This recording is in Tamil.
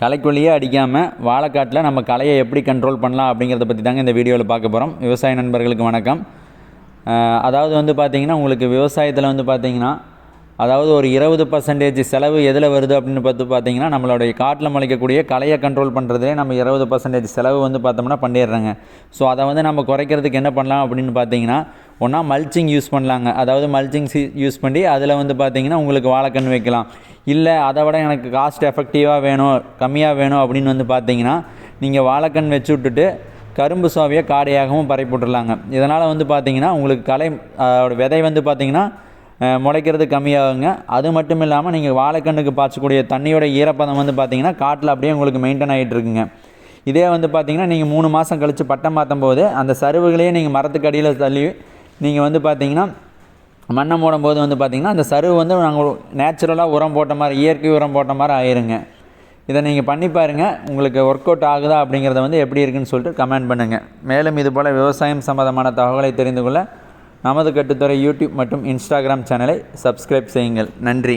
களைக்குள்ளேயே அடிக்காமல் வாழைக்காட்டில் நம்ம களையை எப்படி கண்ட்ரோல் பண்ணலாம் அப்படிங்கிறத பற்றி தாங்க இந்த வீடியோவில் பார்க்க போகிறோம் விவசாய நண்பர்களுக்கு வணக்கம். அதாவது வந்து பார்த்திங்கன்னா உங்களுக்கு விவசாயத்தில் வந்து பார்த்திங்கன்னா அதாவது ஒரு இருபது பர்சன்டேஜ் செலவு எதில் வருது அப்படின்னு பார்த்து பார்த்தீங்கன்னா நம்மளுடைய காட்டில் முளைக்கக்கூடிய களையை கண்ட்ரோல் பண்ணுறதுலே நம்ம இருபது பர்சன்டேஜ் செலவு வந்து பார்த்தோம்னா பண்ணிடுறோங்க. ஸோ அதை வந்து நம்ம குறைக்கிறதுக்கு என்ன பண்ணலாம் அப்படின்னு பார்த்தீங்கன்னா ஒன்றா மல்ச்சிங் யூஸ் பண்ணலாங்க. அதாவது மல்ச்சிங் யூஸ் பண்ணி அதில் வந்து பார்த்தீங்கன்னா உங்களுக்கு வாழைக்கன்று வைக்கலாம். இல்லை அதை விட எனக்கு காஸ்ட் எஃபெக்டிவாக வேணும் கம்மியாக வேணும் அப்படின்னு வந்து பார்த்தீங்கன்னா நீங்கள் வாழைக்கண் வச்சு விட்டுட்டு கரும்பு சுவாவியை காடையாகவும் பரப்பி விட்டுறலாங்க இதனால் வந்து பார்த்தீங்கன்னா உங்களுக்கு களை அதோட விதை வந்து பார்த்தீங்கன்னா முளைக்கிறது கம்மியாகுங்க. அது மட்டும் இல்லாமல் நீங்கள் வாழைக்கண்ணுக்கு பாய்ச்சக்கூடிய தண்ணியோட ஈரப்பதம் வந்து பார்த்தீங்கன்னா காட்டில் அப்படியே உங்களுக்கு மெயின்டைன் ஆகிட்டு இருக்குங்க. இதே வந்து பார்த்தீங்கன்னா நீங்கள் மூணு மாதம் கழித்து பட்டம் மாற்றும் போது அந்த சருவுகளையே நீங்கள் மரத்துக்கு அடியில் தள்ளி நீங்கள் வந்து பார்த்தீங்கன்னா மண்ணை மூடும் போது வந்து பார்த்திங்கன்னா அந்த சருவு வந்து நாங்கள் நேச்சுரலாக உரம் போட்ட மாதிரி இயற்கை உரம் போட்ட மாதிரி ஆயிருங்க. இதை நீங்கள் பண்ணி பாருங்கள் உங்களுக்கு ஒர்க் அவுட் ஆகுதா அப்படிங்கிறத வந்து எப்படி இருக்குன்னு சொல்லிட்டு கமெண்ட் பண்ணுங்கள் மேலும் இதுபோல் விவசாயம் சம்மந்தமான தகவலை தெரிந்து கொள்ள நமது கட்டுத்துறை யூடியூப் மற்றும் இன்ஸ்டாகிராம் சேனலை சப்ஸ்கிரைப் செய்யுங்கள். நன்றி.